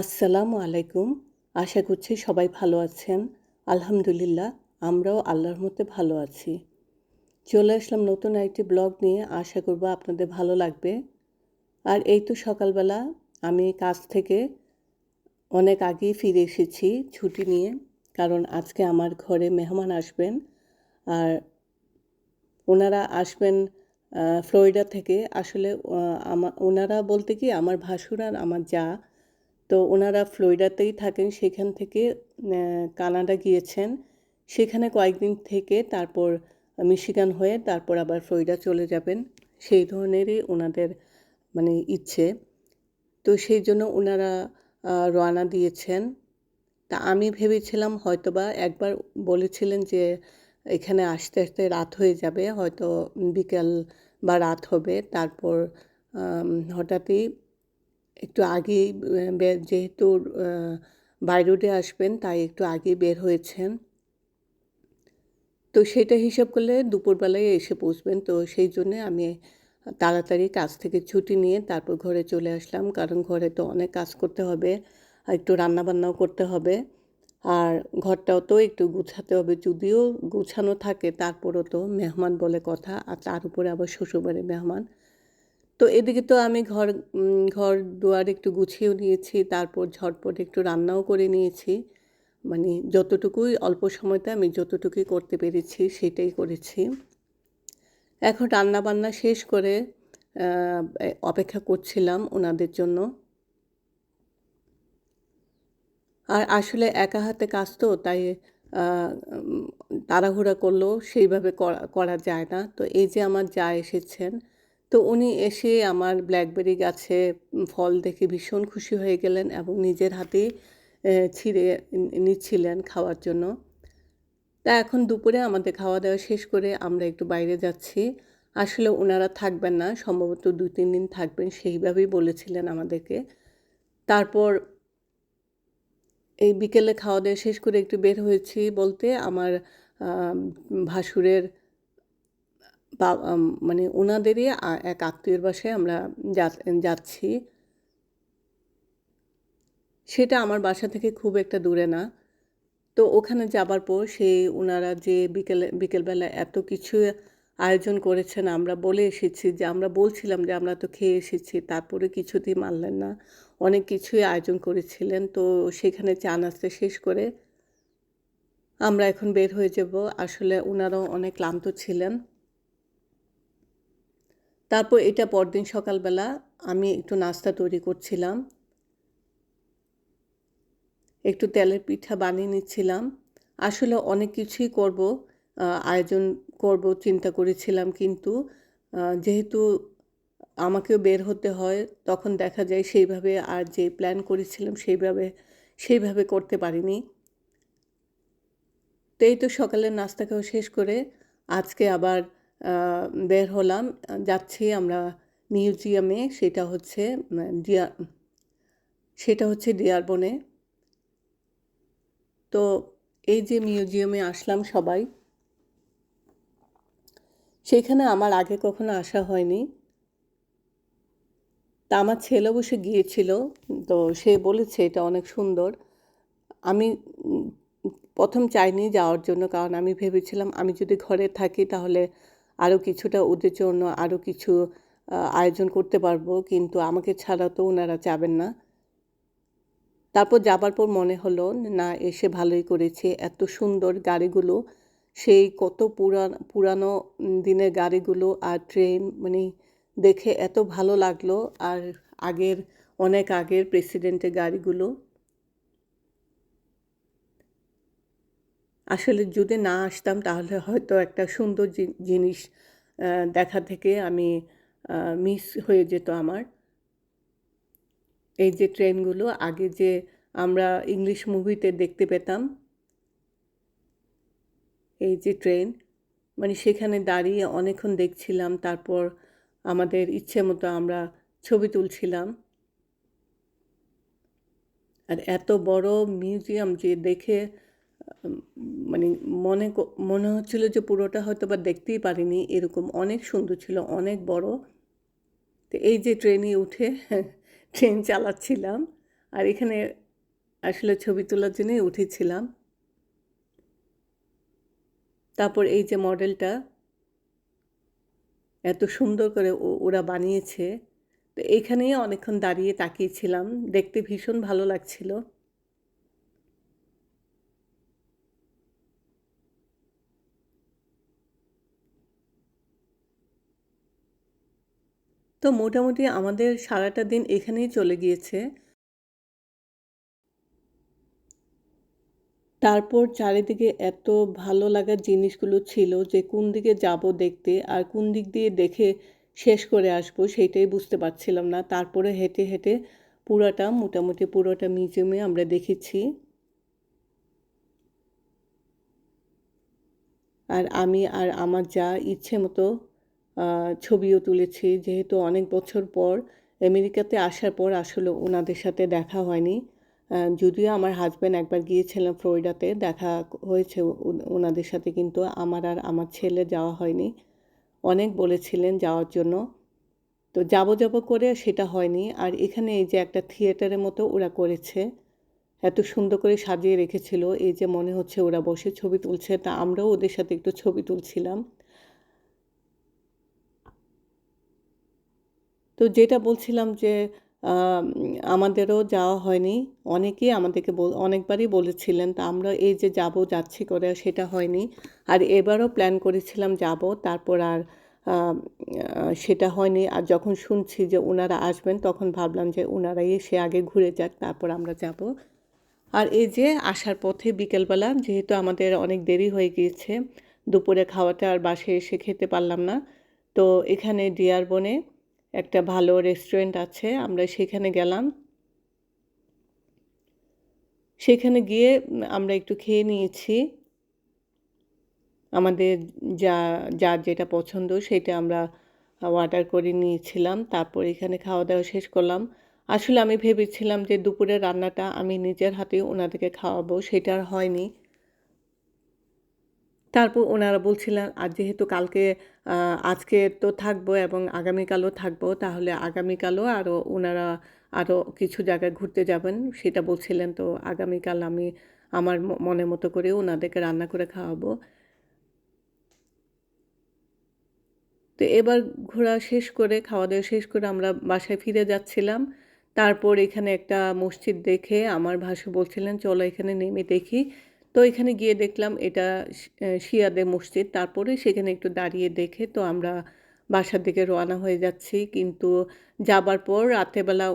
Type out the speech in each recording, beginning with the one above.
আসসালামু আলাইকুম। আশা করছি সবাই ভালো আছেন। আলহামদুলিল্লাহ আমরাও আল্লাহর মতে ভালো আছি। চলে আসলাম নতুন একটি ব্লগ নিয়ে। আশা করব আপনাদের ভালো লাগবে। আর এই তো সকালবেলা আমি কাজ থেকে অনেক আগেই ফিরে এসেছি ছুটি নিয়ে কারণ আজকে আমার ঘরে মেহমান আসবেন। আর ওনারা আসবেন ফ্লোরিডা থেকে। আসলে আহ, আমা ওনারা বলতে কি আমার ভাসুর আর আমার যা তো ওনারা ফ্লোরিডাতেই থাকেন, সেখান থেকে কানাডা গিয়েছেন। সেখানে কয়েকদিন থেকে তারপর মিশিগান হয়ে তারপর আবার ফ্লোরিডা চলে যাবেন। সেই ধরনেরই ওনাদের মানে ইচ্ছে। তো সেই জন্য ওনারা রওনা দিয়েছেন। তা আমি ভেবেছিলাম হয়তোবা একবার বলেছিলেন যে, এখানে আসতে আসতে রাত হয়ে যাবে, হয়তো বিকেল বা রাত হবে। তারপর হঠাৎই একটু আগেই যেহেতু রোডে আসবেন, তাই একটু আগেই বের হয়েছেন। তো সেটা হিসাব করলে দুপুরবেলায় এসে পৌঁছবেন। তো সেই জন্যে আমি তাড়াতাড়ি কাজ থেকে ছুটি নিয়ে তারপর ঘরে চলে আসলাম। কারণ ঘরে তো অনেক কাজ করতে হবে, একটু রান্নাবান্নাও করতে হবে। আর ঘরটাও তো একটু গুছাতে হবে। যদিও গুছানো থাকে, তারপরও তো মেহমান বলে কথা। আর তার উপরে আবার শ্বশুরবাড়ির মেহমান। তো এদিকে তো আমি ঘর ঘর দুয়ার একটু গুছিয়েও নিয়েছি, তারপর ঝটপট একটু রান্নাও করে নিয়েছি। মানে যতটুকুই অল্প সময়তে আমি যতটুকুই করতে পেরেছি সেটাই করেছি। এখন রান্না বান্না শেষ করে অপেক্ষা করছিলাম ওনাদের জন্য। আর আসলে একা হাতে কাজ তো, তাই তাড়াহুড়া করলেও সেইভাবে করা যায় না। তো এই যে আমার যা এসেছেন তো উনি এসে আমার ব্ল্যাকবেরি গাছে ফল দেখে ভীষণ খুশি হয়ে গেলেন এবং নিজের আহ, ছিঁড়ে নিচ্ছিলেন খাওয়ার জন্য। তা এখন দুপুরে আমাদের খাওয়া দাওয়া শেষ করে আমরা একটু বাইরে যাচ্ছি। আসলে ওনারা থাকবেন না সম্ভবত দু তিন দিন থাকবেন সেইভাবেই বলেছিলেন আমাদেরকে। তারপর এই বিকেলে খাওয়া দাওয়া শেষ করে একটু বের হয়েছি বলতে আমার ভাসুরের মানে ওনাদেরই এক আত্মীয়ের বাসায় আমরা যাচ্ছি। সেটা আমার বাসা থেকে খুব একটা দূরে না। তো ওখানে যাবার পর সেই ওনারা যে বিকেলে, বিকেলবেলা এত কিছু আয়োজন করেছেন, আমরা বলে এসেছি যে, আমরা বলছিলাম যে, আমরা তো খেয়ে এসেছি, তারপরে কিছুতেই মানলেন না। অনেক কিছুই আয়োজন করেছিলেন, তো সেখানে চা নাস্তা শেষ করে আমরা এখন বের হয়ে যাব। আসলে ওনারাও অনেক ক্লান্ত ছিলেন। তারপর এটা পরদিন সকালবেলা আমি একটু নাস্তা তৈরি করছিলাম। একটু তেলের পিঠা বানিয়ে নিচ্ছিলাম। আসলে অনেক কিছুই করব আয়োজন করব, চিন্তা করেছিলাম কিন্তু যেহেতু আমাকেও বের হতে হয়, তখন দেখা যায় সেইভাবে আর যে প্ল্যান করেছিলাম সেইভাবে সেইভাবে করতে পারিনি। তো এই তো সকালের নাস্তা খাওয়া শেষ করে আজকে আবার বের হলাম। যাচ্ছি আমরা মিউজিয়ামে, সেটা হচ্ছে ডিয়ার সেটা হচ্ছে ডিয়ারবনে। তো এই যে মিউজিয়ামে আসলাম সবাই, সেখানে আমার আগে কখনো আসা হয়নি। তা আমার ছেলে বসে গিয়েছিল, তো সে বলেছে, এটা অনেক সুন্দর। আমি প্রথম চাইনি যাওয়ার জন্য, কারণ আমি ভেবেছিলাম, আমি যদি ঘরে থাকি তাহলে আরও কিছুটা ওদের জন্য আরও কিছু আয়োজন করতে পারব, কিন্তু আমাকে ছাড়া তো ওনারা যাবেন না। তারপর যাবার পর মনে হলো, না, এসে ভালোই করেছে, এত সুন্দর গাড়িগুলো, সেই কত পুরান, পুরানো দিনের গাড়িগুলো আর ট্রেন মানে দেখে এত ভালো লাগল। আর আগের, অনেক আগের প্রেসিডেন্টের গাড়িগুলো। আসলে যদি না আসতাম, তাহলে হয়তো একটা সুন্দর জিনিস দেখা থেকে আমি মিস হয়ে যেত আমার। এই যে ট্রেনগুলো, আগে যে আমরা ইংলিশ মুভিতে দেখতে পেতাম, এই যে ট্রেন মানে সেখানে দাঁড়িয়ে অনেকক্ষণ দেখছিলাম, তারপর আমাদের ইচ্ছে মতো আমরা ছবি তুলছিলাম। আর এত বড় মিউজিয়াম যে দেখে মানে মনে মনে হচ্ছিল যে পুরোটা হয়তো বা দেখতেই পারিনি, এরকম অনেক সুন্দর ছিল, অনেক বড়। তো এই যে ট্রেনে উঠে ট্রেন চালাচ্ছিলাম, আর এখানে আসলে ছবি তোলার জন্যই উঠেছিলাম। তারপর এই যে মডেলটা, এত সুন্দর করে ওরা বানিয়েছে। তো এইখানেই অনেকক্ষণ দাঁড়িয়ে তাকিয়েছিলাম, দেখতে ভীষণ ভালো লাগছিল। তো মোটামুটি আমাদের সারাটা দিন এখানেই চলে গিয়েছে। তারপর চারিদিকে এত ভালো লাগার জিনিসগুলো ছিল যে কোন দিকে যাব দেখতে আর কোন দিক দিয়ে দেখে শেষ করে আসব সেইটাই বুঝতে পারছিলাম না। তারপরে হেঁটে হেঁটে পুরোটা, মোটামুটি পুরোটা মিউজিয়ামে আমরা দেখেছি। আর আমি আর আমার যা ইচ্ছে মতো ছবিও তুলেছি। যেহেতু অনেক বছর পর আমেরিকাতে আসার পর আসলে ওনাদের সাথে দেখা হয়নি। যদিও আমার হাজব্যান্ড একবার গিয়েছিলাম ফ্লোরিডাতে, দেখা হয়েছে ওনাদের সাথে, কিন্তু আমার আর আমার ছেলে যাওয়া হয়নি। অনেক বলেছিলেন যাওয়ার জন্য। তো যাব যাব করে সেটা হয়নি। আর এখানে এই যে একটা থিয়েটারের মতো ওরা করেছে, এত সুন্দর করে সাজিয়ে রেখেছিল। এই যে মনে হচ্ছে ওরা বসে ছবি তুলছে, তা আমরাও ওদের সাথে একটু ছবি তুলছিলাম। তো যেটা বলছিলাম যে আমাদেরও যাওয়া হয়নি। অনেকেই আমাদেরকে অনেকবারই বলেছিলেন, তা আমরা এই যে যাব, যাচ্ছি করে, সেটা হয়নি। আর এবারও প্ল্যান করেছিলাম যাব, তারপর আর সেটা হয়নি। আর যখন শুনছি যে ওনারা আসবেন, তখন ভাবলাম যে ওনারাই সে আগে ঘুরে যাক, তারপর আমরা যাব। আর এই যে আসার পথে বিকেলবেলা, যেহেতু আমাদের অনেক দেরি হয়ে গিয়েছে, দুপুরে খাওয়াটা আর বাসে এসে খেতে পারলাম না, তো এখানে ডিয়ার বনে একটা ভালো রেস্টুরেন্ট আছে, আমরা সেখানে গেলাম। সেখানে গিয়ে আমরা একটু খেয়ে নিয়েছি। আমাদের যা, যার যেটা পছন্দ সেটা আমরা অর্ডার করে নিয়েছিলাম, তারপর এখানে খাওয়া দাওয়া শেষ করলাম। আসলে আমি ভেবেছিলাম যে দুপুরের রান্নাটা আমি নিজের হাতে ওনাদেরকে খাওয়াবো, সেটা আর হয়নি। তারপর ওনারা বলছিলেন, আর যেহেতু কালকে আজকে তো থাকব এবং আগামীকালও থাকব, তাহলে আগামীকালও আরও ওনারা আরও কিছু জায়গায় ঘুরতে যাবেন। সেটা বলছিলেন, তো আগামীকাল আমি আমার মনের মতো করে ওনাদেরকে রান্না করে খাওয়াবো। তো এবার ঘোরা শেষ করে, খাওয়া দাওয়া শেষ করে আমরা বাসায় ফিরে যাচ্ছিলাম। তারপর এখানে একটা মসজিদ দেখে আমার ভাসু বলছিলেন, চলো এখানে নেমে দেখি। তো এখানে গিয়ে দেখলাম এটা শিয়াদের মসজিদ। তারপরে সেখানে একটু দাঁড়িয়ে দেখে তো আমরা বাসার দিকে রওনা হয়ে যাচ্ছি। কিন্তু যাবার পর রাতেবেলা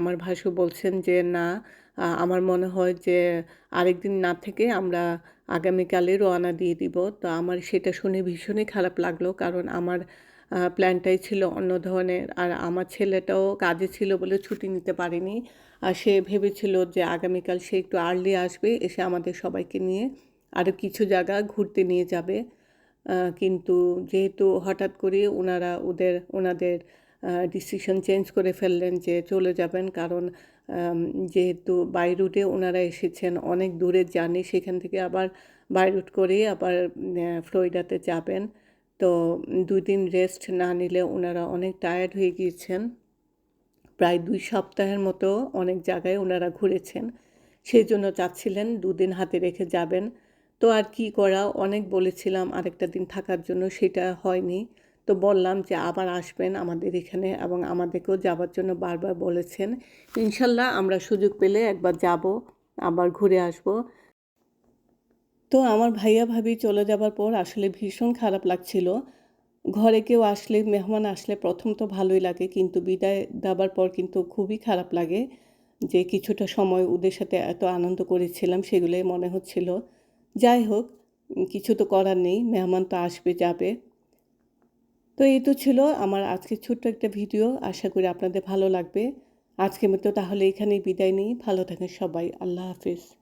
আমার ভাসু বলছেন যে, না আমার মনে হয় যে আরেকদিন না থেকে আমরা আগামীকালে রওনা দিয়ে দিব। তো আমার সেটা শুনে ভীষণই খারাপ লাগল। কারণ আমার প্ল্যানটাই ছিল অন্য ধরনের। আর আমার ছেলেটাও কাজে ছিল বলে ছুটি নিতে পারেনি। আর সে ভেবেছিল যে আগামীকাল সে একটু আর্লি আসবে, এসে আমাদের সবাইকে নিয়ে আরও কিছু জায়গা ঘুরতে নিয়ে যাবে। কিন্তু যেহেতু হঠাৎ করে ওনারা ওদের, ওনাদের ডিসিশন চেঞ্জ করে ফেললেন যে চলে যাবেন, কারণ যেহেতু বাই রুটে ওনারা এসেছেন, অনেক দূরের জার্নি, সেখান থেকে আবার বাই রুট করে আবার ফ্লোরিডাতে যাবেন। তো দুই দিন রেস্ট না নিলে ওনারা অনেক টায়ার্ড হয়ে গিয়েছেন। প্রায় দুই সপ্তাহের মতো অনেক জায়গায় ওনারা ঘুরেছেন। সেই জন্য চাচ্ছিলেন দুদিন হাতে রেখে যাবেন। তো আর কি করা? অনেক বলেছিলাম আরেকটা দিন থাকার জন্য সেটা হয়নি। তো বললাম যে আবার আসবেন আমাদের এখানে এবং আমাদেরকেও যাবার জন্য বারবার বলেছেন। ইনশাল্লাহ আমরা সুযোগ পেলে একবার যাব, আবার ঘুরে আসব। তো আমার ভাইয়া ভাবি চলে যাবার পর আসলে ভীষণ খারাপ লাগছিল। ঘরে কেউ আসলে, মেহমান আসলে প্রথম তো ভালোই লাগে, কিন্তু বিদায় দেওয়ার পর কিন্তু খুবই খারাপ লাগে যে কিছুটা সময় ওদের সাথে এত আনন্দ করেছিলাম সেগুলোই মনে হচ্ছিল। যাই হোক, কিছু তো করার নেই, মেহমান তো আসবে, যাবে। তো এই তো ছিল আমার আজকে ছোট্ট একটা ভিডিও, আশা করি আপনাদের ভালো লাগবে। আজকে মতো তাহলে এখানেই বিদায় নিই, ভালো থাকেন সবাই, আল্লাহ হাফিজ।